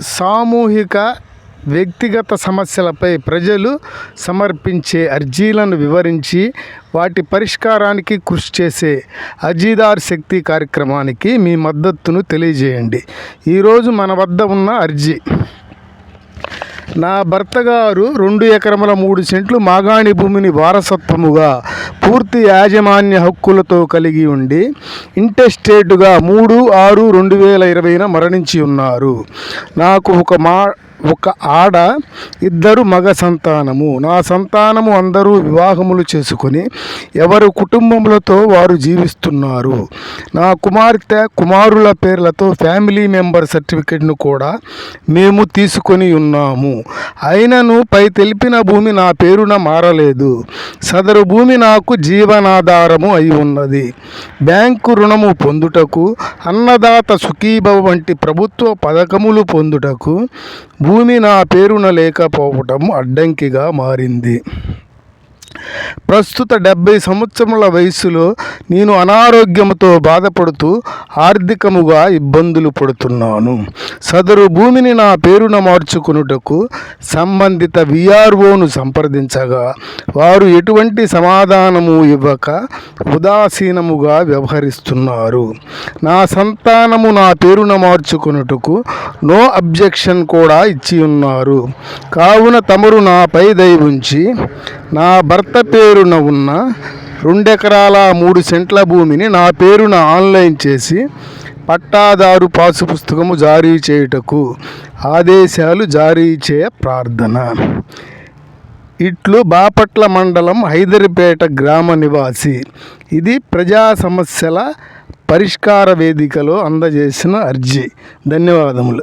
సామూహిక వ్యక్తిగత సమస్యలపై ప్రజలు సమర్పించే అర్జీలను వివరించి వాటి పరిష్కారానికి కృషి చేసే అర్జీదార్ శక్తి కార్యక్రమానికి మీ మద్దతును తెలియజేయండి. ఈరోజు మన వద్ద ఉన్న అర్జీ నా భర్త గారు రెండు ఎకరముల మూడు సెంట్లు మాగాణి భూమిని వారసత్వముగా పూర్తి యాజమాన్య హక్కులతో కలిగి ఉండి ఇంటెస్టేటుగా మూడు ఆరు రెండు వేల ఇరవైన మరణించి ఉన్నారు. నాకు ఒక మా ఒక ఆడ ఇద్దరు మగ సంతానము. నా సంతానము అందరూ వివాహములు చేసుకొని ఎవరు కుటుంబములతో వారు జీవిస్తున్నారు. నా కుమార్తె కుమారుల పేర్లతో ఫ్యామిలీ మెంబర్ సర్టిఫికెట్ను కూడా మేము తీసుకొని ఉన్నాము. అయినను పై తెలిపిన భూమి నా పేరున మారలేదు. సదరు భూమి నాకు జీవనాధారము అయి ఉన్నది. బ్యాంకు రుణము పొందుటకు అన్నదాత సుఖీభవ వంటి ప్రభుత్వ పథకములు పొందుటకు భూమి నా పేరున లేకపోవటం అడ్డంకిగా మారింది. ప్రస్తుత డెబ్బై సంవత్సరముల వయసులో నేను అనారోగ్యంతో బాధపడుతూ ఆర్థికముగా ఇబ్బందులు పడుతున్నాను. సదరు భూమిని నా పేరున మార్చుకునుటకు సంబంధిత విఆర్ఓను సంప్రదించగా వారు ఎటువంటి సమాధానము ఇవ్వక ఉదాసీనముగా వ్యవహరిస్తున్నారు. నా సంతానము నా పేరున మార్చుకున్నటకు నో అబ్జెక్షన్ కూడా ఇచ్చి ఉన్నారు కావున తమరు నాపై దయ ఉంచి నా భర్త పేరున ఉన్న రెండెకరాల మూడు సెంట్ల భూమిని నా పేరున ఆన్లైన్ చేసి పట్టాదారు పాసు పుస్తకము జారీ చేయుటకు ఆదేశాలు జారీ చేయ ప్రార్థన. ఇట్లు బాపట్ల మండలం హైదరిపేట గ్రామ నివాసి. ఇది ప్రజా సమస్యల పరిష్కార వేదికలో అందజేసిన అర్జీ. ధన్యవాదములు.